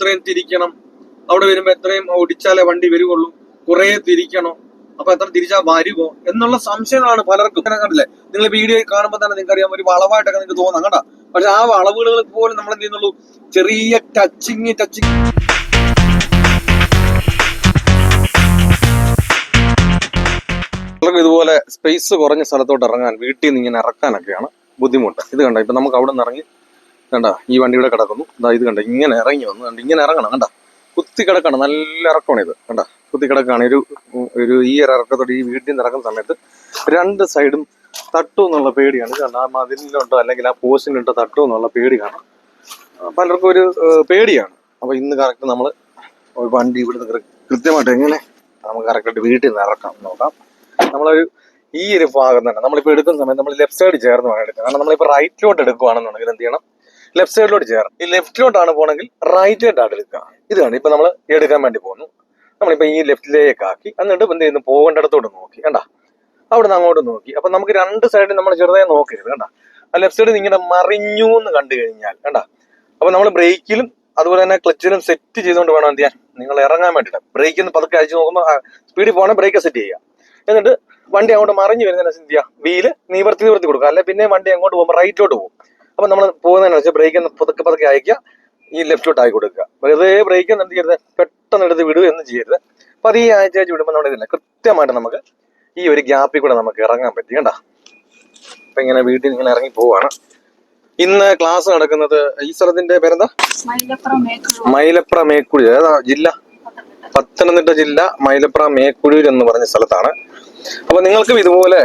എത്രയും തിരിക്കണം. അവിടെ വരുമ്പോ എത്രയും ഓടിച്ചാലേ വണ്ടി വരുവുള്ളൂ. കുറെ തിരിക്കണോ. അപ്പൊ എത്ര തിരിച്ചാൽ വരുമോ എന്നുള്ള സംശയങ്ങളാണ് പലർക്കും. കണ്ടില്ലേ? നിങ്ങൾ വീഡിയോ കാണുമ്പോൾ തന്നെ നിങ്ങൾക്ക് അറിയാം ഒരു വളവായിട്ടൊക്കെ നിങ്ങൾക്ക് തോന്നാം കണ്ട? പക്ഷെ ആ വളവുകൾ പോലും നമ്മൾ എന്ത് ചെയ്യുന്നുള്ളൂ? ചെറിയ ടച്ചിങ് ടച്ചിങ് ഇതുപോലെ സ്പേസ് കുറഞ്ഞ സ്ഥലത്തോട്ട് ഇറങ്ങാൻ വീട്ടിൽ നിന്ന് ഇങ്ങനെ ഇറക്കാനൊക്കെയാണ് ബുദ്ധിമുട്ട്. ഇത് കണ്ടോ? ഇപ്പൊ നമുക്ക് അവിടെ നിന്ന് ഇറങ്ങി കണ്ട? ഈ വണ്ടി ഇവിടെ കിടക്കുന്നു. ഇതാ ഇത് കണ്ട? ഇങ്ങനെ ഇറങ്ങി വന്നു. കണ്ട? ഇങ്ങനെ ഇറങ്ങണം. കണ്ട? കുത്തി കിടക്കണം. നല്ല ഇറക്കമാണ് ഇത്. കണ്ട? കുത്തി കിടക്കാണ് ഒരു ഒരു ഈ ഒരു ഇറക്കത്തോടെ ഈ വീട്ടിൽ നിന്ന് ഇറക്കുന്ന സമയത്ത് രണ്ട് സൈഡും തട്ടു എന്നുള്ള പേടിയാണ്. കണ്ട? ആ മതിലിലുണ്ടോ? അല്ലെങ്കിൽ ആ പോസ്റ്റിലുണ്ടോ? തട്ടു എന്നുള്ള പേടി കാണാം. പലർക്കും ഒരു പേടിയാണ്. അപ്പൊ ഇന്ന് കറക്റ്റ് നമ്മൾ വണ്ടി ഇവിടുന്ന് കൃത്യമായിട്ട് എങ്ങനെ നമുക്ക് കറക്റ്റായിട്ട് വീട്ടിൽ നിന്ന് ഇറക്കാം നോക്കാം. നമ്മളൊരു ഈ ഒരു ഭാഗം തന്നെ. നമ്മളിപ്പോൾ എടുക്കുന്ന സമയത്ത് നമ്മൾ ലെഫ്റ്റ് സൈഡ് ചേർന്ന് വേണം എടുക്കാം കാരണം നമ്മളിപ്പോൾ റൈറ്റിലോട്ട് എടുക്കുകയാണെന്നുണ്ടെങ്കിൽ എന്ത് ചെയ്യണം? ലെഫ്റ്റ് സൈഡിലോട്ട് ചേർന്ന് ഈ ലെഫ്റ്റിലോട്ടാണ് പോകണമെങ്കിൽ റൈറ്റ് റൈറ്റിലോട്ടാണ് എടുക്കുക ഇതാണ് ഇപ്പൊ നമ്മൾ എടുക്കാൻ വേണ്ടി പോകുന്നു. നമ്മളിപ്പോ ഈ ലെഫ്റ്റിലേക്ക് ആക്കി എന്നിട്ട് എന്ത് ചെയ്യുന്നു? പോകേണ്ടിടത്തോട്ട് നോക്കി. കണ്ട? അവിടെ നിന്ന് അങ്ങോട്ട് നോക്കി. അപ്പൊ നമുക്ക് രണ്ട് സൈഡിൽ നമ്മൾ ചെറുതായി നോക്കരുത്. കണ്ട? ആ ലെഫ്റ്റ് സൈഡിൽ ഇങ്ങനെ മറിഞ്ഞു എന്ന് കണ്ടു കഴിഞ്ഞാൽ കണ്ട? അപ്പൊ നമ്മൾ ബ്രേക്കിലും അതുപോലെ തന്നെ ക്ലച്ചിലും സെറ്റ് ചെയ്തുകൊണ്ട് വേണം എന്ത് ചെയ്യാൻ? നിങ്ങൾ ഇറങ്ങാൻ വേണ്ടിയിട്ട്. ബ്രേക്കിൽ നിന്ന് പതുക്കെ അഴിച്ചു നോക്കുമ്പോൾ സ്പീഡിൽ പോകണം ബ്രേക്ക് സെറ്റ് ചെയ്യുക. എന്നിട്ട് വണ്ടി അങ്ങോട്ട് മറിഞ്ഞു വരുന്നതിനനുസരിച്ച് എന്ത് ചെയ്യുക? വീൽ നിവർത്തി നിവർത്തി കൊടുക്കുക. അല്ലെ പിന്നെ വണ്ടി അങ്ങോട്ട് പോകുമ്പോൾ റൈറ്റിലോട്ട് പോകും. അപ്പൊ നമ്മൾ പോകുന്നതിനനുസരിച്ച് ബ്രേക്ക് പതുക്കെ പതുക്കെ അയക്കുക. ഈ ലെഫ്റ്റിലോട്ട് ആയി കൊടുക്കുക. വെറുതെ ബ്രേക്ക് എന്ത് ചെയ്യരുത്? പെട്ടെന്ന് എടുത്ത് വിടുക എന്ന് ചെയ്യരുത്. അപ്പൊ അത് ഈ ആഴ്ച ആഴ്ച വിടുമ്പോൾ നമ്മുടെ ഇതില്ല. കൃത്യമായിട്ട് നമുക്ക് ഈ ഒരു ഗ്യാപ്പിൽ കൂടെ നമുക്ക് ഇറങ്ങാൻ പറ്റി. കണ്ട? അപ്പൊ ഇങ്ങനെ വീട്ടിൽ നിന്ന് ഇങ്ങനെ ഇറങ്ങി പോവാണ്. ഇന്ന് ക്ലാസ് നടക്കുന്നത് ഈ സ്ഥലത്തിന്റെ പേരെന്താ? മൈലപ്ര മേക്കുഴി. ഏതാ ജില്ല? പത്തനംതിട്ട ജില്ല മൈലപ്ര മേക്കുഴൂർ എന്ന് പറഞ്ഞ സ്ഥലത്താണ്. അപ്പൊ നിങ്ങൾക്കും ഇതുപോലെ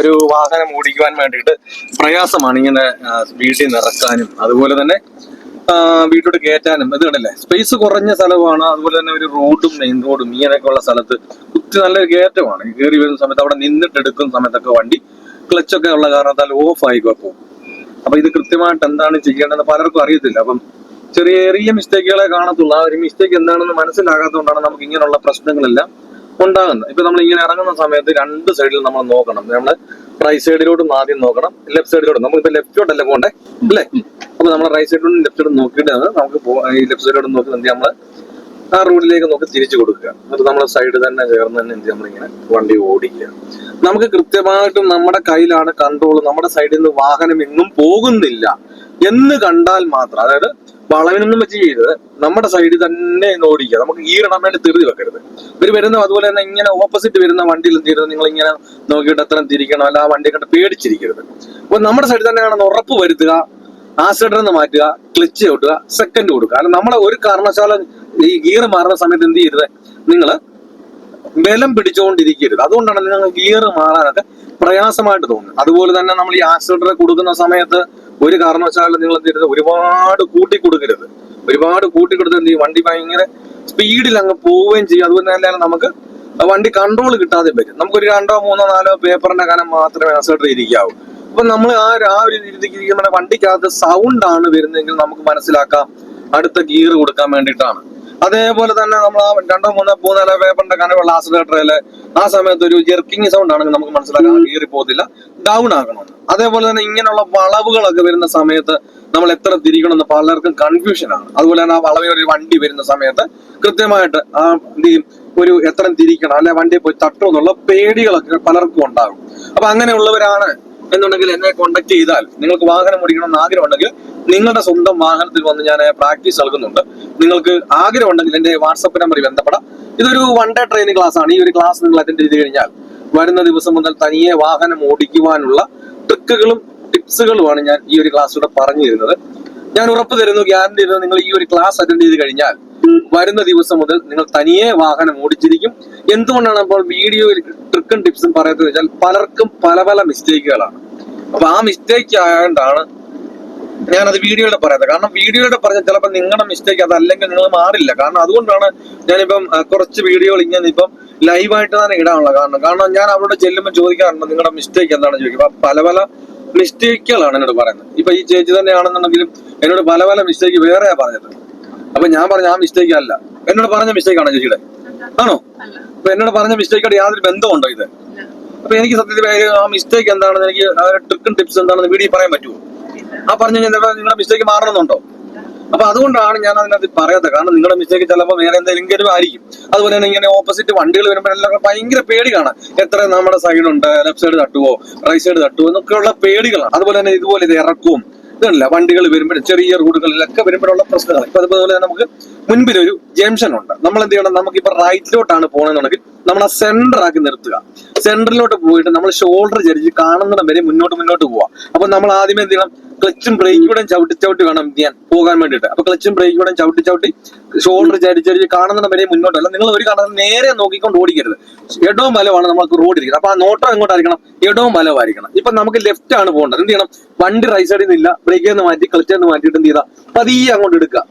ഒരു വാഹനം ഓടിക്കുവാൻ വേണ്ടിയിട്ട് പ്രയാസമാണ് ഇങ്ങനെ വീട്ടിൽ നിറക്കാനും അതുപോലെ തന്നെ വീട്ടിലോട്ട് കയറ്റാനും. ഇത് കണ്ടല്ലേ? സ്പേസ് കുറഞ്ഞ സ്ഥലമാണ്. അതുപോലെ തന്നെ ഒരു റോഡും മെയിൻ റോഡും ഇങ്ങനെയൊക്കെയുള്ള സ്ഥലത്ത് കുത്തി നല്ലൊരു കയറ്റമാണ്. കയറി വരുന്ന സമയത്ത് അവിടെ നിന്നിട്ട് എടുക്കുന്ന സമയത്തൊക്കെ വണ്ടി ക്ലച്ചൊക്കെ ഉള്ള കാരണത്താൽ ഓഫ് ആയി പോകും അപ്പൊ ഇത് കൃത്യമായിട്ട് എന്താണ് ചെയ്യേണ്ടതെന്ന് പലർക്കും അറിയത്തില്ല. അപ്പം ചെറിയ ചെറിയ മിസ്റ്റേക്കുകളെ കാണത്തുള്ളൂ. ആ ഒരു മിസ്റ്റേക്ക് എന്താണെന്ന് മനസ്സിലാകാത്തതുകൊണ്ടാണ് നമുക്ക് ഇങ്ങനെയുള്ള പ്രശ്നങ്ങളെല്ലാം ഉണ്ടാകുന്നത്. ഇപ്പൊ നമ്മൾ ഇങ്ങനെ ഇറങ്ങുന്ന സമയത്ത് രണ്ട് സൈഡിൽ നമ്മൾ നോക്കണം. നമ്മൾ റൈറ്റ് സൈഡിലോട്ടും ആദ്യം നോക്കണം ലെഫ്റ്റ് സൈഡിലോട്ടും നമുക്കിപ്പോ ലെഫ്റ്റിലോട്ടല്ലേ പോകണ്ടേ? അല്ലേ? അപ്പൊ നമ്മൾ റൈറ്റ് സൈഡിലോട്ടും ലെഫ്റ്റ് സൈഡും നോക്കിയിട്ട് നമുക്ക് ഈ ലെഫ്റ്റ് സൈഡിലോട്ട് നോക്കി എന്ത് നമ്മൾ ആ റോഡിലേക്ക് നോക്കി തിരിച്ചു കൊടുക്കുക. എന്നിട്ട് നമ്മൾ സൈഡ് തന്നെ ചേർന്ന് തന്നെ എന്ത് നമ്മളിങ്ങനെ വണ്ടി ഓടിക്കുക. നമുക്ക് കൃത്യമായിട്ടും നമ്മുടെ കയ്യിലാണ് കൺട്രോൾ നമ്മുടെ സൈഡിൽ നിന്ന് വാഹനം എങ്ങും പോകുന്നില്ല. എന്ന് കണ്ടാൽ മാത്രം. അതായത് വളവിനൊന്നും വെച്ച് ചെയ്തത് നമ്മുടെ സൈഡിൽ തന്നെ ഓടിക്കുക. നമുക്ക് ഈറിടാൻ വേണ്ടി തിരുതി വെക്കരുത്. ഇവർ വരുന്ന അതുപോലെ തന്നെ ഇങ്ങനെ ഓപ്പോസിറ്റ് വരുന്ന വണ്ടിയിൽ ചെയ്യരുത്? നിങ്ങൾ ഇങ്ങനെ നോക്കിയിട്ട് അത്രയും തിരിക്കണം. അല്ല ആ വണ്ടി കണ്ട് പേടിച്ചിരിക്കരുത്. അപ്പൊ നമ്മുടെ സൈഡിൽ തന്നെയാണെന്ന് ഉറപ്പ് വരുത്തുക ആക്സിഡന്റ് നിന്ന് മാറ്റുക ക്ലിച്ച് ചവിട്ടുക സെക്കൻഡ് കൊടുക്കുക. കാരണം നമ്മളെ ഒരു കാരണവശാലും ഈ ഗിയർ മാറുന്ന സമയത്ത് എന്ത് ചെയ്യരുത്? നിങ്ങൾ ബലം പിടിച്ചുകൊണ്ടിരിക്കരുത് അതുകൊണ്ടാണ് നിങ്ങൾ ഗിയർ മാറാനൊക്കെ പ്രയാസമായിട്ട് തോന്നുന്നത്. അതുപോലെ തന്നെ നമ്മൾ ഈ ആക്സിഡന്റ് കൊടുക്കുന്ന സമയത്ത് ഒരു കാരണവശാലും നിങ്ങൾ എന്ത് ചെയ്യരുത് ഒരുപാട് കൂട്ടി കൊടുക്കരുത് ഒരുപാട് കൂട്ടി കൊടുത്ത് എന്ത് ചെയ്യും? വണ്ടി ഭയങ്കര സ്പീഡിൽ അങ്ങ് പോവുകയും ചെയ്യും. അതുപോലെ തന്നെ നമുക്ക് വണ്ടി കൺട്രോൾ കിട്ടാതെ പറ്റും. നമുക്കൊരു രണ്ടോ മൂന്നോ നാലോ പേപ്പറിന്റെ കാലം മാത്രമേ ആക്സിഡന്റ് ചെയ്തിരിക്കാവൂ. അപ്പൊ നമ്മൾ ആ ആ ഒരു രീതിക്ക് വണ്ടിക്കകത്ത് സൗണ്ട് ആണ് വരുന്നതെങ്കിൽ നമുക്ക് മനസ്സിലാക്കാം. അടുത്ത ഗിയർ കൊടുക്കാൻ വേണ്ടിയിട്ടാണ്. അതേപോലെ തന്നെ നമ്മൾ ആ രണ്ടോ മൂന്നോ മൂന്നാലോ പേപ്പറിന്റെ കനവുള്ള ആസിലേറ്ററിൽ ആ സമയത്ത് ഒരു ജെർക്കിങ് സൗണ്ട് ആണെങ്കിൽ നമുക്ക് മനസ്സിലാക്കാം. കീറി പോകത്തില്ല. ഡൗൺ ആകണം. അതേപോലെ തന്നെ ഇങ്ങനെയുള്ള വളവുകളൊക്കെ വരുന്ന സമയത്ത് നമ്മൾ എത്ര തിരിക്കണം എന്ന് പലർക്കും കൺഫ്യൂഷൻ ആണ്. അതുപോലെ തന്നെ ആ വളവിൽ ഒരു വണ്ടി വരുന്ന സമയത്ത് കൃത്യമായിട്ട് ആ ഒരു എത്ര തിരിക്കണം. അല്ലെ വണ്ടി പോയി തട്ടും എന്നുള്ള പേടികളൊക്കെ പലർക്കും ഉണ്ടാകും. അപ്പൊ അങ്ങനെയുള്ളവരാണ് എന്നുണ്ടെങ്കിൽ എന്നെ കോണ്ടാക്ട് ചെയ്താൽ നിങ്ങൾക്ക് വാഹനം ഓടിക്കണമെന്ന് ആഗ്രഹമുണ്ടെങ്കിൽ നിങ്ങളുടെ സ്വന്തം വാഹനത്തിൽ വന്ന് ഞാൻ പ്രാക്ടീസ് നൽകുന്നുണ്ട്. നിങ്ങൾക്ക് ആഗ്രഹം ആഗ്രഹമുണ്ടെങ്കിൽ എന്റെ വാട്സപ്പ് നമ്പറിൽ ബന്ധപ്പെടാം. ഇതൊരു വൺ ഡേ ട്രെയിനിങ് ക്ലാസ് ആണ്. ഈ ഒരു ക്ലാസ് നിങ്ങൾ അറ്റൻഡ് ചെയ്ത് കഴിഞ്ഞാൽ വരുന്ന ദിവസം മുതൽ തനിയെ വാഹനം ഓടിക്കുവാനുള്ള ട്രിക്കുകളും ടിപ്സുകളുമാണ് ഞാൻ ഈ ഒരു ക്ലാസ്സിലൂടെ പറഞ്ഞു തരുന്നത് ഞാൻ ഉറപ്പ് തരുന്നു ഗ്യാരണ്ടി നിങ്ങൾ ഈ ഒരു ക്ലാസ് അറ്റൻഡ് ചെയ്ത് കഴിഞ്ഞാൽ വരുന്ന ദിവസം മുതൽ നിങ്ങൾ തനിയെ വാഹനം ഓടിച്ചിരിക്കും. എന്തുകൊണ്ടാണ് അപ്പോൾ വീഡിയോയിൽ ട്രിക്കും ടിപ്സും പറയുന്നത് വെച്ചാൽ പലർക്കും പല പല മിസ്റ്റേക്കുകളാണ് അപ്പൊ ആ മിസ്റ്റേക്ക് ആയതുകൊണ്ടാണ് ഞാനത് വീഡിയോയുടെ പറയുന്നത്. കാരണം വീഡിയോയുടെ പറഞ്ഞാൽ ചിലപ്പോൾ നിങ്ങളുടെ മിസ്റ്റേക്ക് അതല്ലെങ്കിൽ നിങ്ങൾ മാറില്ല. കാരണം അതുകൊണ്ടാണ് ഞാനിപ്പം കുറച്ച് വീഡിയോകൾ ഇങ്ങനെ ഇപ്പം ലൈവായിട്ട് തന്നെ ഇടാനുള്ള കാരണം. കാരണം ഞാൻ അവിടെ ചെല്ലുമ്പോൾ ചോദിക്കാറുണ്ട് നിങ്ങളുടെ മിസ്റ്റേക്ക് എന്താണ്? ചോദിക്കും. അപ്പൊ പല പല മിസ്റ്റേക്കുകളാണ് എന്നോട് പറയുന്നത്. ഇപ്പൊ ഈ ചേച്ചി തന്നെയാണെന്നുണ്ടെങ്കിലും എന്നോട് പല പല മിസ്റ്റേക്ക് വേറെയാ പറഞ്ഞത്. അപ്പൊ ഞാൻ പറഞ്ഞ ആ മിസ്റ്റേക്ക് അല്ല. എന്നോട് പറഞ്ഞ മിസ്റ്റേക്ക് ആണോ ചേച്ചിയുടെ? ആണോ? അപ്പൊ എന്നോട് പറഞ്ഞ മിസ്റ്റേക്കായിട്ട് യാതൊരു ബന്ധമുണ്ടോ ഇത്? അപ്പൊ എനിക്ക് സത്യത്തിൽ ആ മിസ്റ്റേക്ക് എന്താണെന്ന് എനിക്ക് ട്രിക്കും ടിപ്സ് എന്താണെന്ന് വീഡിയോ പറയാൻ പറ്റുമോ? ആ പറഞ്ഞു കഴിഞ്ഞാൽ നിങ്ങളുടെ മിസ്റ്റേക്ക് മാറണമെന്നുണ്ടോ? അപ്പൊ അതുകൊണ്ടാണ് ഞാൻ അതിനകത്ത് പറയാത്തത്. കാരണം നിങ്ങളുടെ മിസ്റ്റേക്ക് ചിലപ്പോൾ വേറെ എന്തെങ്കിലും ആയിരിക്കും. അതുപോലെ തന്നെ ഇങ്ങനെ ഓപ്പോസിറ്റ് വണ്ടികൾ വരുമ്പോൾ എല്ലാം ഭയങ്കര പേടി കാണാം എത്ര നമ്മുടെ സൈഡ് ഉണ്ട് ലെഫ്റ്റ് സൈഡ് തട്ടുവോ റൈറ്റ് സൈഡ് തട്ടുവോ എന്നൊക്കെയുള്ള പേടികളാണ്. അതുപോലെ തന്നെ ഇതുപോലെ ഇത് ഇറക്കവും ഇതല്ല വണ്ടികൾ വരുമ്പോൾ ചെറിയ റോഡുകളിലൊക്കെ വരുമ്പോഴുള്ള പ്രശ്നങ്ങൾ ഇപ്പൊ അതുപോലെ നമുക്ക് മുൻപിൽ ഒരു ജംഗ്ഷൻ ഉണ്ട് നമ്മൾ എന്ത് ചെയ്യണം? നമുക്ക് ഇപ്പൊ റൈറ്റിലോട്ടാണ് പോകണമെന്നുണ്ടെങ്കിൽ നമ്മൾ ആ സെന്റർ ആക്കി നിർത്തുക. സെന്ററിലോട്ട് പോയിട്ട് നമ്മൾ ഷോൾഡർ ചരിച്ച് കാണുന്നിടം വരെ മുന്നോട്ട് മുന്നോട്ട് പോവാ. അപ്പൊ നമ്മൾ ആദ്യം എന്ത് ചെയ്യണം? ക്ലച്ചും ബ്രേക്കിലൂടെയും ചവിട്ടി ചവിട്ടി വേണം ചെയ്യാൻ പോകാൻ വേണ്ടിയിട്ട്. അപ്പൊ ക്ലച്ചും ബ്രേക്കിലൂടെയും ചവിട്ടി ചവിട്ടി ഷോൾഡർ ചരിച്ചരിച്ച് ചരിച്ച് കാണുന്നിടം വരെ അല്ല നിങ്ങൾ ഒരു കാരണം നേരെ നോക്കിക്കൊണ്ട് ഓടിക്കരുത്. ഇടവും വലമാണ് നമുക്ക് റോഡ് ഇരിക്കുന്നത്. അപ്പൊ ആ നോട്ടം എങ്ങോട്ടായിരിക്കണം ഇടവും വലവായിരിക്കണം ഇപ്പൊ നമുക്ക് ലെഫ്റ്റ് ആണ് പോകേണ്ടത്. എന്ത് ചെയ്യണം? വണ്ടി റൈറ്റ് സൈഡിൽ നിന്നില്ല ബ്രേക്കിൽ നിന്ന് മാറ്റി ക്ലച്ചിൽ നിന്ന് മാറ്റിയിട്ട് എന്ത് ചെയ്താൽ പതിയെ അങ്ങോട്ട് എടുക്കുക.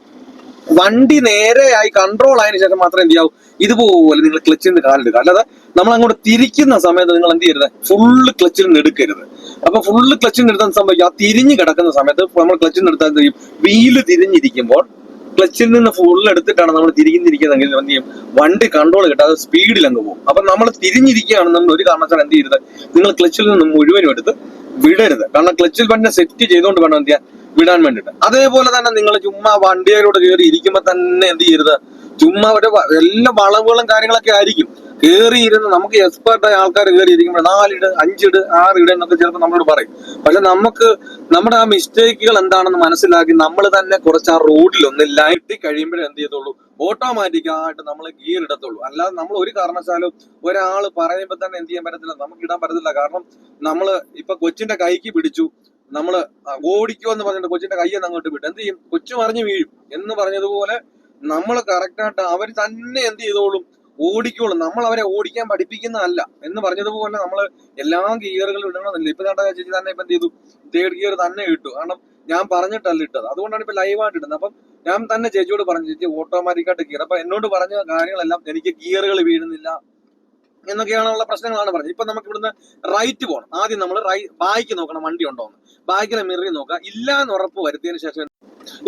വണ്ടി നേരെയായി കൺട്രോൾ ആയതിനു ശേഷം മാത്രമേ എന്ത് ചെയ്യാവൂ? ഇതുപോലെ നിങ്ങൾ ക്ലച്ചിൽ നിന്ന് കാലെടുക്കുക അല്ലാതെ നമ്മൾ അങ്ങോട്ട് തിരിക്കുന്ന സമയത്ത് നിങ്ങൾ എന്ത് ചെയ്യരുത്? ഫുള്ള് ക്ലച്ചിൽ നിന്ന് എടുക്കരുത്. അപ്പൊ ഫുള്ള് ക്ലച്ചിൽ നിന്ന് എടുത്താൽ സംഭവിക്കും. ആ തിരിഞ്ഞ് കിടക്കുന്ന സമയത്ത് നമ്മൾ ക്ലച്ചിൽ നിന്ന് എടുത്താൽ എന്ത് ചെയ്യും? വീൽ തിരിഞ്ഞിരിക്കുമ്പോൾ ക്ലച്ചിൽ നിന്ന് ഫുൾ എടുത്തിട്ടാണ് നമ്മൾ തിരിഞ്ഞിരിക്കുന്നതെങ്കിൽ എന്ത് ചെയ്യും? വണ്ടി കൺട്രോൾ കിട്ടാതെ സ്പീഡിൽ അങ്ങ് പോകും. അപ്പൊ നമ്മൾ തിരിഞ്ഞിരിക്കുകയാണ് നമ്മൾ ഒരു കാരണവശാലും എന്ത് ചെയ്യരുത്? നിങ്ങൾ ക്ലച്ചിൽ നിന്ന് മുഴുവനും എടുത്ത് വിടരുത്. കാരണം ക്ലച്ചിൽ വണ്ടി സെറ്റ് ചെയ്തുകൊണ്ട് വേണം എന്ത് ചെയ്യാൻ? വിടാൻ വേണ്ടിട്ട്. അതേപോലെ തന്നെ നിങ്ങൾ ചുമ്മാ വണ്ടിയിലൂടെ കയറി ഇരിക്കുമ്പോൾ തന്നെ എന്ത് ചെയ്യരുത്? ചുമ്മാ ഒരു എല്ലാ വളവുകളും കാര്യങ്ങളൊക്കെ ആയിരിക്കും. കയറി ഇരുന്ന് നമുക്ക് എക്സ്പേർട്ടായ ആൾക്കാർ കയറി ഇരിക്കുമ്പോൾ നാലിട് അഞ്ചിട് ആറിട് എന്നൊക്കെ ചിലപ്പോൾ നമ്മളോട് പറയും. പക്ഷെ നമുക്ക് നമ്മുടെ ആ മിസ്റ്റേക്കുകൾ എന്താണെന്ന് മനസ്സിലാക്കി നമ്മൾ തന്നെ കുറച്ച് ആ റോഡിൽ ഒന്ന് ലൈറ്റ് കഴിയുമ്പോൾ എന്ത് ചെയ്യത്തുള്ളൂ? ഓട്ടോമാറ്റിക്കായിട്ട് നമ്മൾ ഗിയർ ഇടത്തുള്ളൂ. അല്ലാതെ നമ്മൾ ഒരു കാരണവശാലും ഒരാൾ പറയുമ്പോൾ തന്നെ എന്ത് ചെയ്യാൻ പറ്റത്തില്ല നമുക്ക് ഇടാൻ പറ്റത്തില്ല. കാരണം നമ്മൾ ഇപ്പൊ കൊച്ചിന്റെ കൈക്ക് പിടിച്ചു. നമ്മൾ ഓടിക്കോ എന്ന് പറഞ്ഞിട്ട് കൊച്ചിന്റെ കയ്യെന്ന് അങ്ങോട്ട് വിട്ടു. എന്ത് ചെയ്യും? കൊച്ചു മറിഞ്ഞു വീഴും. എന്ന് പറഞ്ഞതുപോലെ നമ്മൾ കറക്റ്റായിട്ട് അവർ തന്നെ എന്ത് ചെയ്തോളും? ഓടിക്കോളും. നമ്മൾ അവരെ ഓടിക്കാൻ പഠിപ്പിക്കുന്നതല്ല. എന്ന് പറഞ്ഞതുപോലെ നമ്മൾ എല്ലാ ഗിയറുകളും ഇടണമെന്നില്ല. ഇപ്പൊ ചേട്ടാ ചേച്ചി തന്നെ ഇപ്പൊ എന്ത് ചെയ്തു? തേർഡ് ഗിയർ തന്നെ ഇട്ടു. കാരണം ഞാൻ പറഞ്ഞിട്ടല്ല ഇട്ടത്. അതുകൊണ്ടാണ് ഇപ്പൊ ലൈവായിട്ട് ഇടുന്നത്. അപ്പം ഞാൻ തന്നെ ചേച്ചിയോട് പറഞ്ഞു ചേച്ചി ഓട്ടോമാറ്റിക്കായിട്ട് ഗിയർ അപ്പൊ എന്നോട് പറഞ്ഞ കാര്യങ്ങളെല്ലാം എനിക്ക് ഗിയറുകൾ വീഴുന്നില്ല. എന്നൊക്കെയാണുള്ള പ്രശ്നങ്ങളാണ് പറഞ്ഞത്. ഇപ്പൊ നമുക്ക് ഇവിടുന്ന് റൈറ്റ് പോകണം ആദ്യം നമ്മൾ റൈ ബായിക്ക് നോക്കണം വണ്ടി ഉണ്ടോ എന്ന് ബാക്കിലെ മിററി നോക്കുക. ഇല്ല എന്ന് ഉറപ്പ് വരുത്തിയതിന് ശേഷം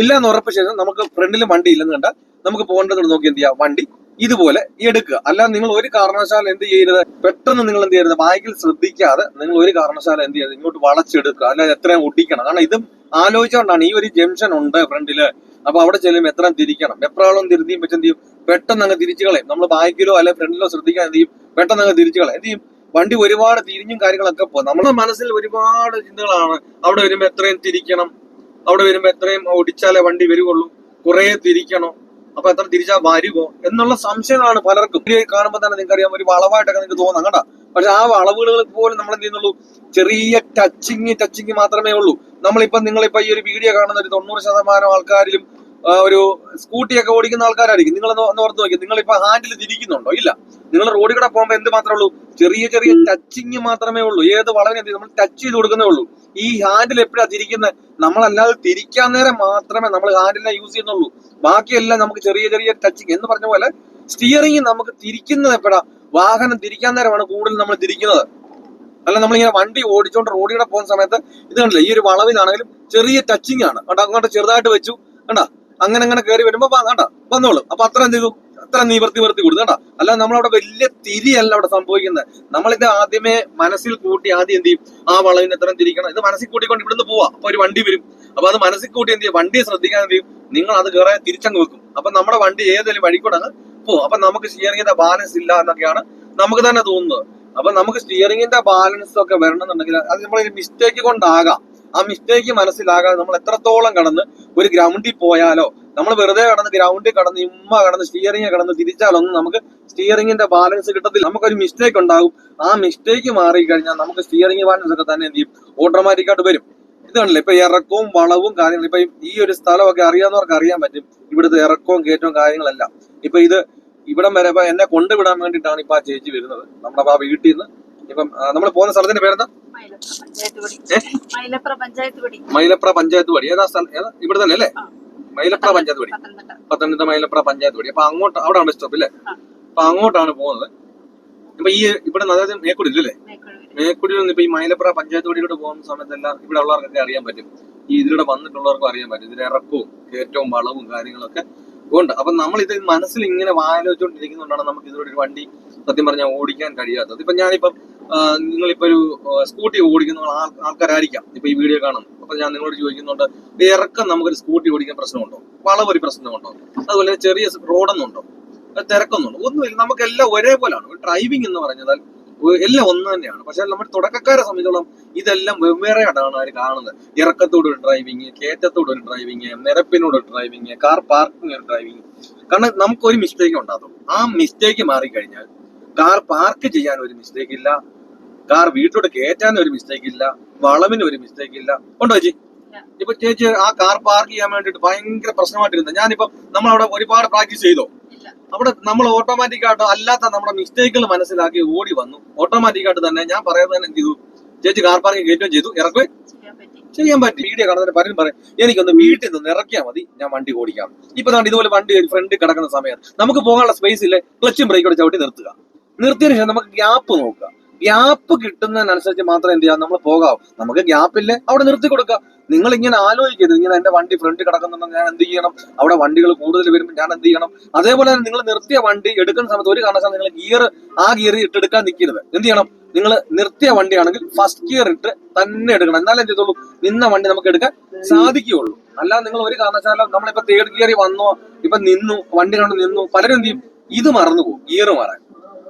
ഇല്ല എന്ന് ഉറപ്പ് ശേഷം നമുക്ക് ഫ്രണ്ടിലും വണ്ടി ഇല്ലെന്ന് കണ്ടാൽ നമുക്ക് പോകേണ്ടത് നോക്കി എന്ത് ചെയ്യാം? വണ്ടി ഇതുപോലെ എടുക്കുക. അല്ലാതെ നിങ്ങൾ ഒരു കാരണവശാലും എന്ത് ചെയ്യരുത്. പെട്ടെന്ന് നിങ്ങൾ എന്ത് ചെയ്യരുത്. ബാക്കിൽ ശ്രദ്ധിക്കാതെ നിങ്ങൾ ഒരു കാരണവശാലും എന്ത് ചെയ്യരുത്. ഇങ്ങോട്ട് വളച്ചെടുക്കുക. അല്ലാതെ എത്രയും ഒട്ടിക്കണം കാരണം ഇതും ആലോചിച്ചുകൊണ്ടാണ് ഈ ഒരു ജംഗ്ഷൻ ഉണ്ട് ഫ്രണ്ടിൽ അപ്പൊ അവിടെ ചെല്ലും എത്ര തിരിക്കണം? എപ്രാളം തിരുത്തിയും വെച്ച് എന്ത് ചെയ്യും? പെട്ടെന്ന് അങ്ങ് തിരിച്ചു കളയും. നമ്മൾ ബാക്കിലോ അല്ലെ ഫ്രണ്ടിലോ ശ്രദ്ധിക്കാൻ എന്ത് ചെയ്യും? പെട്ടെന്ന് അങ്ങ് തിരിച്ചു കളയും. എന്ത് ചെയ്യും? വണ്ടി ഒരുപാട് തിരിഞ്ഞും കാര്യങ്ങളൊക്കെ പോകും. നമ്മുടെ മനസ്സിൽ ഒരുപാട് ചിന്തകളാണ്. അവിടെ വരുമ്പോൾ എത്രയും തിരിക്കണം. അവിടെ വരുമ്പോൾ എത്രയും ഓടിച്ചാലേ വണ്ടി വരുവുള്ളൂ. കുറെ തിരിക്കണോ. അപ്പൊ എത്ര തിരിച്ചാ വരുമോ എന്നുള്ള സംശയങ്ങളാണ് പലർക്കും. കാണുമ്പോൾ തന്നെ നിങ്ങൾക്ക് അറിയാം ഒരു വളവായിട്ടൊക്കെ നിങ്ങൾക്ക് തോന്നാം. കേട്ടോ പക്ഷെ ആ വളവുകൾ പോലും നമ്മൾ എന്ത് ചെയ്യുന്നുള്ളൂ? ചെറിയ ടച്ചിങ് ടച്ചിങ് മാത്രമേ ഉള്ളൂ. നമ്മളിപ്പോ നിങ്ങളിപ്പോ ഈ ഒരു വീഡിയോ കാണുന്ന ഒരു തൊണ്ണൂറ് ശതമാനം ആൾക്കാരിലും ഒരു സ്കൂട്ടിയൊക്കെ ഓടിക്കുന്ന ആൾക്കാരായിരിക്കും. നിങ്ങൾ ഒന്ന് ഓർത്ത് നോക്കി ഇപ്പൊ ഹാൻഡിൽ തിരിക്കുന്നുണ്ടോ? ഇല്ല. നിങ്ങൾ റോഡിൽ കൂടെ പോകുമ്പോൾ എന്ത് മാത്രമേ ഉള്ളൂ? ചെറിയ ചെറിയ ടച്ചിങ് മാത്രമേ ഉള്ളൂ. ഏത് വളവിനെ നമ്മൾ ടച്ച് ചെയ്ത് കൊടുക്കുന്നേ ഉള്ളൂ. ഈ ഹാൻഡിൽ എപ്പോഴാ തിരിക്കുന്നത് നമ്മളല്ലാതെ തിരിക്കാൻ നേരം മാത്രമേ നമ്മൾ ഹാൻഡിലിനെ യൂസ് ചെയ്യുന്നുള്ളൂ. ബാക്കിയെല്ലാം നമുക്ക് ചെറിയ ചെറിയ ടച്ചിങ്. എന്ന് പറഞ്ഞ പോലെ സ്റ്റിയറിംഗ് നമുക്ക് തിരിക്കുന്നത് എപ്പോഴാ? വാഹനം തിരിക്കാൻ നേരമാണ് കൂടുതൽ നമ്മൾ തിരിക്കുന്നത്. അല്ല നമ്മളിങ്ങനെ വണ്ടി ഓടിച്ചോണ്ട് റോഡിലൂടെ പോകുന്ന സമയത്ത് ഇത് കണ്ടില്ല? ഈ ഒരു വളവിലാണെങ്കിലും ചെറിയ ടച്ചിങ് ആണ്. കണ്ടോ? അങ്ങോട്ട് ചെറുതായിട്ട് വെച്ചു. കണ്ടാ? അങ്ങനെ അങ്ങനെ കയറി വരുമ്പോ വേണ്ട വന്നോളും. അപ്പൊ അത്ര എന്ത് ചെയ്തു? അത്ര നിവർത്തി വർത്തി കൊടുത്തു കേട്ടോ അല്ല നമ്മളവിടെ വലിയ തിരിയല്ല അവിടെ സംഭവിക്കുന്നത്. നമ്മളിത് ആദ്യമേ മനസ്സിൽ കൂട്ടി ആദ്യം എന്ത് ചെയ്യും? ആ വളവിന് എത്ര തിരിക്കണം. ഇത് മനസ്സിൽ കൂട്ടിക്കൊണ്ട് ഇവിടുന്ന് പോവാ. അപ്പൊ ഒരു വണ്ടി വരും. അപ്പൊ അത് മനസ്സിൽ കൂട്ടി എന്ത് ചെയ്യും? വണ്ടിയെ ശ്രദ്ധിക്കാൻ എന്ത് ചെയ്യും? നിങ്ങൾ അത് കയറാൻ തിരിച്ചങ്ങ് വെക്കും. അപ്പൊ നമ്മുടെ വണ്ടി ഏതെങ്കിലും വഴി കൂടെ അങ്ങ് പോകും അപ്പൊ നമുക്ക് സ്റ്റിയറിംഗിന്റെ ബാലൻസ് ഇല്ല എന്നൊക്കെയാണ് നമുക്ക് തന്നെ തോന്നുന്നത്. അപ്പൊ നമുക്ക് സ്റ്റിയറിംഗിന്റെ ബാലൻസ് ഒക്കെ വരണം എന്നുണ്ടെങ്കിൽ അത് നമ്മളൊരു മിസ്റ്റേക്ക് കൊണ്ടാകാം. ആ മിസ്റ്റേക്ക് മനസ്സിലാകാതെ നമ്മൾ എത്രത്തോളം കടന്ന് ഒരു ഗ്രൗണ്ടിൽ പോയാലോ നമ്മൾ വെറുതെ കടന്ന് ഗ്രൗണ്ടിൽ കടന്ന് ഇമ്മ കടന്ന് സ്റ്റിയറിംഗ് കടന്ന് തിരിച്ചാലൊന്നും നമുക്ക് സ്റ്റിയറിംഗിന്റെ ബാലൻസ് കിട്ടത്തില്ല. നമുക്കൊരു മിസ്റ്റേക്ക് ഉണ്ടാകും. ആ മിസ്റ്റേക്ക് മാറി കഴിഞ്ഞാൽ നമുക്ക് സ്റ്റിയറിംഗ് ബാലൻസ് ഒക്കെ തന്നെ എന്ത് ചെയ്യും? ഓട്ടോമാറ്റിക്കായിട്ട് വരും. ഇതാണല്ലോ ഇപ്പൊ ഇറക്കവും വളവും കാര്യങ്ങളും. ഇപ്പൊ ഈ ഒരു സ്ഥലമൊക്കെ അറിയാവുന്നവർക്ക് അറിയാൻ പറ്റും. ഇവിടുത്തെ ഇറക്കവും കയറ്റവും കാര്യങ്ങളെല്ലാം. ഇപ്പൊ ഇത് ഇവിടം വരെ എന്നെ കൊണ്ടുവിടാൻ വേണ്ടിയിട്ടാണ് ഇപ്പൊ ആ ചേച്ചി വരുന്നത്. നമ്മുടെ ആ വീട്ടിൽ നിന്ന് ഇപ്പം നമ്മൾ പോകുന്ന സ്ഥലത്തിന്റെ പേരെന്താ? മൈലപ്ര പഞ്ചായത്ത് പടി. ഏതാ സ്ഥലം? ഏതാ? ഇവിടെ തന്നെ അല്ലേ? മൈലപ്ര പഞ്ചായത്ത് പടി. പത്തനംതിട്ട. മൈലപ്ര പഞ്ചായത്ത് പടി. അപ്പൊ അങ്ങോട്ട് അവിടെ ബസ് സ്റ്റോപ്പ് അല്ലേ. അപ്പൊ അങ്ങോട്ടാണ് പോകുന്നത്. ഇപ്പൊ ഈ ഇവിടെ അതായത് മേക്കുടി അല്ലേ? മേക്കുടി മേക്കുടിയിൽ നിന്ന് ഇപ്പൊ ഈ മൈലപ്ര പഞ്ചായത്ത് പടിയിലൂടെ പോകുന്ന സമയത്തെല്ലാം ഇവിടെ ഉള്ളവർക്കൊക്കെ അറിയാൻ പറ്റും. ഈ ഇതിലൂടെ വന്നിട്ടുള്ളവർക്കും അറിയാൻ പറ്റും. ഇതിന്റെ ഇറക്കവും കയറ്റവും വളവും കാര്യങ്ങളൊക്കെ ഉണ്ട്. അപ്പൊ നമ്മൾ ഇത് മനസ്സിൽ ഇങ്ങനെ വാലോചിച്ചുകൊണ്ടിരിക്കുന്നതുകൊണ്ടാണ് നമുക്ക് ഇതിലൂടെ ഒരു വണ്ടി സത്യം പറഞ്ഞാൽ ഓടിക്കാൻ കഴിയാത്തത്. ഇപ്പൊ ഞാനിപ്പം നിങ്ങളിപ്പോ ഒരു സ്കൂട്ടി ഓടിക്കുന്ന ആൾ- ആൾക്കാരായിരിക്കാം ഇപ്പൊ ഈ വീഡിയോ കാണുന്നു അപ്പൊ ഞാൻ നിങ്ങളോട് ചോദിക്കുന്നുണ്ട് ഇറക്കം നമുക്കൊരു സ്കൂട്ടി ഓടിക്കാൻ പ്രശ്നമുണ്ടോ? വളവ് ഒരു പ്രശ്നമുണ്ടോ? അതുപോലെ ചെറിയ റോഡൊന്നുണ്ടോ? തിരക്കൊന്നുണ്ടോ? ഒന്നുമില്ല നമുക്കെല്ലാം ഒരേപോലാണ്. ഡ്രൈവിംഗ് എന്ന് പറഞ്ഞാൽ എല്ലാം ഒന്ന് തന്നെയാണ്. പക്ഷെ നമ്മുടെ തുടക്കക്കാരെ സംബന്ധിച്ചോളം ഇതെല്ലാം വെവ്വേറെ ആയിട്ടാണ് അവർ കാണുന്നത്. ഇറക്കത്തോട് ഒരു ഡ്രൈവിങ് കയറ്റത്തോട് ഒരു ഡ്രൈവിങ് നിരപ്പിനോട് ഒരു ഡ്രൈവിങ് കാർ പാർക്കിംഗ് ഒരു ഡ്രൈവിങ് കാരണം നമുക്കൊരു മിസ്റ്റേക്ക് ഉണ്ടാകും. ആ മിസ്റ്റേക്ക് മാറിക്കഴിഞ്ഞാൽ കാർ പാർക്ക് ചെയ്യാൻ ഒരു മിസ്റ്റേക്ക് ഇല്ല. കാർ വീട്ടിലോട്ട് കയറ്റാൻ ഒരു മിസ്റ്റേക്ക് ഇല്ല. വളവിന് ഒരു മിസ്റ്റേക്ക് ഇല്ല. ഉണ്ടോ ചേച്ചി. ഇപ്പൊ ചേച്ചി ആ കാർ പാർക്ക് ചെയ്യാൻ വേണ്ടിട്ട് ഭയങ്കര പ്രശ്നമായിട്ടിരുന്നത് ഞാനിപ്പോ നമ്മൾ അവിടെ ഒരുപാട് പ്രാക്ടീസ് ചെയ്തോ? അവിടെ നമ്മൾ ഓട്ടോമാറ്റിക് ആയിട്ട് അല്ലാത്ത നമ്മുടെ മിസ്റ്റേക്കുകൾ മനസ്സിലാക്കി ഓടി വന്നു. ഓട്ടോമാറ്റിക് ആയിട്ട് തന്നെ ഞാൻ പറയുന്നത് തന്നെ എന്ത് ചെയ്തു? ചേച്ചി കാർ പാർക്കിംഗ് കയറ്റുകയും ചെയ്തു. ഇറക്കുകയും ചെയ്യാൻ പറ്റി. വീഡിയോ കാണുന്നതിന് പലരും പറയും എനിക്കൊന്ന് വീട്ടിൽ നിന്ന് ഇറക്കിയാൽ മതി. ഞാൻ വണ്ടി ഓടിക്കാം. ഇപ്പൊ ഇതുപോലെ വണ്ടി ഫ്രണ്ട് കിടക്കുന്ന സമയത്ത് നമുക്ക് പോകാനുള്ള സ്പേസ് ഇല്ലേ? ക്ലച്ചും ബ്രേക്കോടെ ചവിട്ടി നിർത്തുക. നിർത്തിയതിനു ശേഷം നമുക്ക് ഗ്യാപ്പ് നോക്കുക. ഗ്യാപ്പ് കിട്ടുന്നതിനനുസരിച്ച് മാത്രം എന്ത് ചെയ്യാം? നമ്മൾ പോകാം. നമുക്ക് ഗ്യാപ്പില്ലേ അവിടെ നിർത്തി കൊടുക്കുക. നിങ്ങൾ ഇങ്ങനെ ആലോചിക്കരുത്. ഇങ്ങനെ എന്റെ വണ്ടി ഫ്രണ്ട് കിടക്കുന്നുണ്ടെങ്കിൽ ഞാൻ എന്ത് ചെയ്യണം? അവിടെ വണ്ടികൾ കൂടുതൽ വരുമ്പോൾ ഞാൻ എന്ത് ചെയ്യണം? അതേപോലെ തന്നെ നിങ്ങൾ നിർത്തിയ വണ്ടി എടുക്കുന്ന സമയത്ത് ഒരു കാരണവശാലും നിങ്ങൾ ഗിയർ ആ ഗിയർ ഇട്ടെടുക്കാൻ നിൽക്കരുത്. എന്ത് ചെയ്യണം? നിങ്ങൾ നിർത്തിയ വണ്ടിയാണെങ്കിൽ ഫസ്റ്റ് ഗിയർ ഇട്ട് തന്നെ എടുക്കണം. എന്നാലേ ചെയ്തോളൂ നിന്ന വണ്ടി നമുക്ക് എടുക്കാൻ സാധിക്കുകയുള്ളൂ. അല്ലാതെ നിങ്ങൾ ഒരു കാരണവശാലും നമ്മളിപ്പോ തേർഡ് ഗിയറി വന്നോ ഇപ്പൊ നിന്നു വണ്ടി കണ്ട് നിന്നു പലരും എന്ത് ചെയ്യും? ഇത് മറന്നു പോകും ഗിയർ മാറാൻ.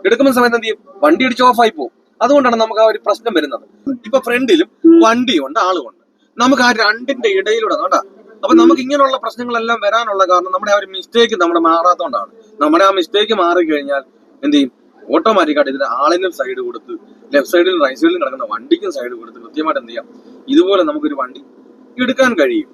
എടുക്കുന്ന സമയത്ത് എന്ത് ചെയ്യും? വണ്ടി അടിച്ച് ഓഫ് ആയി പോകും. അതുകൊണ്ടാണ് നമുക്ക് ആ ഒരു പ്രശ്നം വരുന്നത്. ഇപ്പൊ ഫ്രണ്ടിലും വണ്ടിയുണ്ട് ആളുമുണ്ട്. നമുക്ക് ആ രണ്ടിന്റെ ഇടയിലൂടെ കണ്ടാ. അപ്പൊ നമുക്ക് ഇങ്ങനെയുള്ള പ്രശ്നങ്ങളെല്ലാം വരാനുള്ള കാരണം നമ്മുടെ ആ ഒരു മിസ്റ്റേക്ക് നമ്മുടെ മാറാത്തോണ്ടാണ്. നമ്മുടെ ആ മിസ്റ്റേക്ക് മാറിക്കഴിഞ്ഞാൽ എന്ത് ചെയ്യും? ഓട്ടോമാറ്റിക്കായിട്ട് ഇതിന് ആളിനും സൈഡ് കൊടുത്ത് ലെഫ്റ്റ് സൈഡിലും റൈറ്റ് സൈഡിലും കിടക്കുന്ന വണ്ടിക്കും സൈഡ് കൊടുത്ത് കൃത്യമായിട്ട് എന്ത് ചെയ്യാം? ഇതുപോലെ നമുക്കൊരു വണ്ടി എടുക്കാൻ കഴിയും.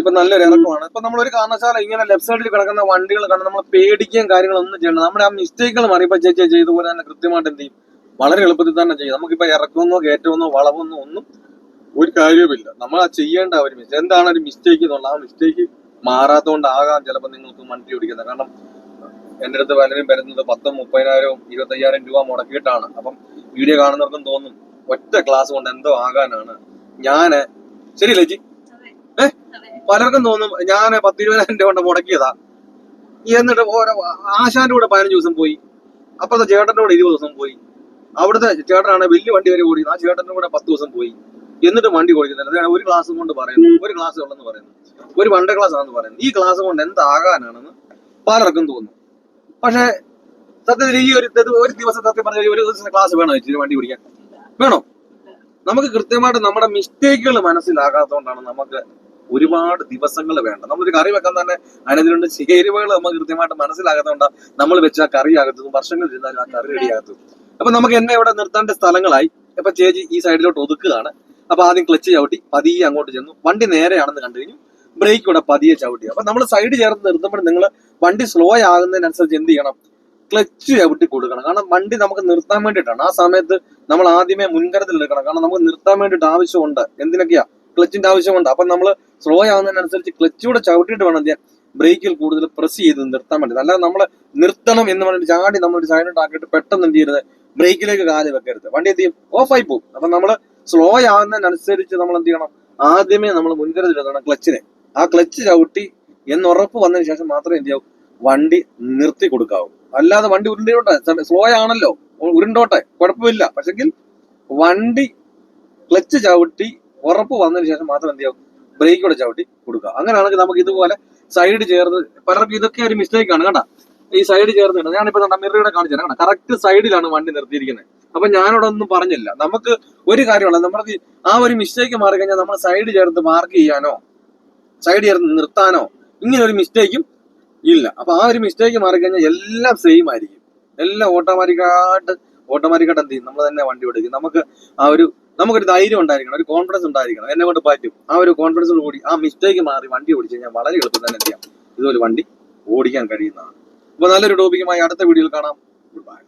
ഇതിപ്പോ നല്ലൊരു ഇറക്കമാണ്. ഇപ്പൊ നമ്മൾ ഒരു കാരണവശാല ഇങ്ങനെ ലെഫ്റ്റ് സൈഡിൽ കിടക്കുന്ന വണ്ടികൾ കണ്ട് നമ്മൾ പേടിക്കുകയും കാര്യങ്ങളൊന്നും ചെയ്യണം നമ്മുടെ ആ മിസ്റ്റേക്കുകൾ മാറിയപ്പോ ചേച്ചി ചെയ്തുപോലെ തന്നെ കൃത്യമായിട്ട് എന്ത് ചെയ്യും? വളരെ എളുപ്പത്തിൽ തന്നെ ചെയ്യും. നമുക്കിപ്പോ ഇറക്കുമെന്നോ കയറ്റമെന്നോ വളവെന്നോ ഒന്നും ഒരു കാര്യവുമില്ല. നമ്മൾ ആ ചെയ്യേണ്ട ഒരു മിസ്റ്റേക്ക് എന്താണ് ഒരു മിസ്റ്റേക്ക് എന്നുള്ള ആ മിസ്റ്റേക്ക് മാറാത്തോണ്ടാകാം ചിലപ്പോൾ നിങ്ങൾക്ക് വണ്ടി ഓടിക്കുന്നത്. കാരണം എന്റെ അടുത്ത് പലരും വരുന്നത് പത്തും മുപ്പതിനായിരവും ഇരുപത്തയ്യായിരം രൂപ മുടക്കിയിട്ടാണ്. അപ്പം വീഡിയോ കാണുന്നവർക്കും തോന്നും ഒറ്റ ക്ലാസ് കൊണ്ട് എന്തോ ആകാനാണ്. ഞാൻ ശരി ലജി അതെ. ഏ? പലർക്കും തോന്നും ഞാൻ പത്ത് ഇരുപതിനായിരം രൂപ കൊണ്ട് മുടക്കിയതാ. എന്നിട്ട് ഓരോ ആശാന്റെ കൂടെ പതിനഞ്ച് ദിവസം പോയി. അപ്പുറത്തെ ചേട്ടന്റെ കൂടെ ഇരുപത് ദിവസം പോയി. അവിടുത്തെ ചേട്ടനാണ് വലിയ വണ്ടി വരെ ഓടിയത്. ആ ചേട്ടന്റെ കൂടെ പത്ത് ദിവസം പോയി. എന്നിട്ട് വണ്ടി ഓടിക്കുന്നില്ല. അതാണ് ഒരു ക്ലാസ് കൊണ്ട് പറയുന്നത്. ഒരു ക്ലാസ് ഉള്ളെന്ന് പറയുന്നു ഒരു വണ്ട ക്ലാസ് ആണെന്ന് പറയുന്നത്. ഈ ക്ലാസ് കൊണ്ട് എന്താകാനാണെന്ന് പലർക്കും തോന്നും. പക്ഷെ സത്യത്തിൽ ഈ ഒരു ഒരു ദിവസം സത്യം പറഞ്ഞ ഒരു ദിവസം ക്ലാസ് വേണോ ചേച്ചി? വണ്ടി ഓടിക്കാൻ വേണോ? നമുക്ക് കൃത്യമായിട്ട് നമ്മുടെ മിസ്റ്റേക്കുകൾ മനസ്സിലാകാത്തതുകൊണ്ടാണ് നമുക്ക് ഒരുപാട് ദിവസങ്ങൾ വേണ്ട. നമ്മളൊരു കറി വെക്കാൻ തന്നെ അതിനതിലുണ്ട് ചേരുവകൾ നമുക്ക് കൃത്യമായിട്ട് മനസ്സിലാകുന്നതുകൊണ്ട് നമ്മൾ വെച്ച കറി ആകത്തതും വർഷങ്ങൾ ഇരുന്നാലും ആ കറി റെഡി ആകത്തും അപ്പൊ നമുക്ക് എന്നെ ഇവിടെ നിർത്തേണ്ട സ്ഥലങ്ങളായി. ഇപ്പൊ ചേച്ചി ഈ സൈഡിലോട്ട് ഒതുക്കുകയാണ്. അപ്പൊ ആദ്യം ക്ലച്ച് ചവിട്ടി പതിയെ അങ്ങോട്ട് ചെന്നു. വണ്ടി നേരെയാണെന്ന് കണ്ടു കഴിഞ്ഞു. ബ്രേക്ക് ഇവിടെ പതിയെ ചവിട്ടി. അപ്പൊ നമ്മൾ സൈഡ് ചേർന്ന് നിർത്തുമ്പോൾ നിങ്ങൾ വണ്ടി സ്ലോ ആകുന്നതിനനുസരിച്ച് എന്ത് ചെയ്യണം? ക്ലച്ച് ചവിട്ടി കൊടുക്കണം. കാരണം വണ്ടി നമുക്ക് നിർത്താൻ വേണ്ടിയിട്ടാണ്. ആ സമയത്ത് നമ്മൾ ആദ്യമേ മുൻകരുതൽ എടുക്കണം. കാരണം നമുക്ക് നിർത്താൻ വേണ്ടിയിട്ട് ആവശ്യമുണ്ട്. എന്തിനൊക്കെയാ? ക്ലച്ചിന്റെ ആവശ്യമുണ്ട്. അപ്പൊ നമ്മൾ സ്ലോ ആവുന്നതിനനുസരിച്ച് ക്ലച്ചൂടെ ചവിട്ടിയിട്ട് വേണം ചെയ്യാൻ ബ്രേക്കിൽ കൂടുതൽ പ്രസ് ചെയ്ത് നിർത്താൻ വേണ്ടി. അല്ലാതെ നമ്മൾ നിർത്തണം എന്ന് പറഞ്ഞിട്ട് ചാടി നമ്മൾ ഒരു സൈഡിലോട്ട് ആക്കിയിട്ട് പെട്ടെന്ന് എന്ത് ചെയ്യരുത്? ബ്രേക്കിലേക്ക് കാൽ വെക്കരുത്. വണ്ടി എന്ത് ചെയ്യും? ഓഫ് ആയി പോകും. അപ്പൊ നമ്മൾ സ്ലോ ആവുന്നതിനനുസരിച്ച് നമ്മൾ എന്ത് ചെയ്യണം? ആദ്യമേ നമ്മൾ മുൻകരുതൽ എടുക്കണം ക്ലച്ചിനെ. ആ ക്ലച്ച് ചവിട്ടി എന്നുറപ്പ് വന്നതിന് ശേഷം മാത്രമേ എന്ത് ചെയ്യാവൂ വണ്ടി നിർത്തി കൊടുക്കാവൂ. അല്ലാതെ വണ്ടി ഉരുണ്ടോട്ടെ? സ്ലോ ആണല്ലോ. ഉരുണ്ടോട്ടെ? കുഴപ്പമില്ല. പക്ഷെങ്കിൽ വണ്ടി ക്ലച്ച് ചവിട്ടി ഉറപ്പ് വന്നതിന് ശേഷം മാത്രം എന്ത് ചെയ്യും? ബ്രേക്ക് കൂടെ ചവിട്ടി കൊടുക്കുക. അങ്ങനെയാണെങ്കിൽ നമുക്ക് ഇതുപോലെ സൈഡ് ചേർന്ന് പലർക്കും ഇതൊക്കെ ഒരു മിസ്റ്റേക്ക് ആണ് കേട്ടാ ഈ സൈഡ് ചേർന്ന് ഞാനിപ്പോ മിറയുടെ കാണിച്ചു തരാം കറക്റ്റ് സൈഡിലാണ് വണ്ടി നിർത്തിയിരിക്കുന്നത്. അപ്പൊ ഞാനിവിടെ ഒന്നും പറഞ്ഞില്ല. നമുക്ക് ഒരു കാര്യമുള്ള നമ്മൾക്ക് ആ ഒരു മിസ്റ്റേക്ക് മാറി കഴിഞ്ഞാൽ നമ്മൾ സൈഡ് ചേർന്ന് മാർക്ക് ചെയ്യാനോ സൈഡ് ചേർത്ത് നിർത്താനോ ഇങ്ങനെ ഒരു മിസ്റ്റേക്കും ഇല്ല. അപ്പൊ ആ ഒരു മിസ്റ്റേക്ക് മാറി കഴിഞ്ഞാൽ എല്ലാം സെയിം ആയിരിക്കും. എല്ലാം ഓട്ടോമാറ്റിക്കായിട്ട് ഓട്ടോമാറ്റിക്കായിട്ട് എന്ത് ചെയ്യും? നമ്മൾ തന്നെ വണ്ടി എടുക്കും നമുക്ക് ആ ഒരു നമുക്കൊരു ധൈര്യം ഉണ്ടായിരിക്കണം ഒരു കോൺഫിഡൻസ് ഉണ്ടായിരിക്കണം. എന്നെ കൊണ്ട് പറ്റും. ആ ഒരു കോൺഫിഡൻസോട് കൂടി ആ മിസ്റ്റേക്ക് മാറി വണ്ടി ഓടിച്ചു കഴിഞ്ഞാൽ വളരെ എളുപ്പം തന്നെ എന്ത് ചെയ്യാം? ഇതുപോലെ വണ്ടി ഓടിക്കാൻ കഴിയുന്നതാണ്. അപ്പൊ നല്ലൊരു ടോപ്പിക്കുമായി അടുത്ത വീഡിയോയിൽ കാണാം. Good bye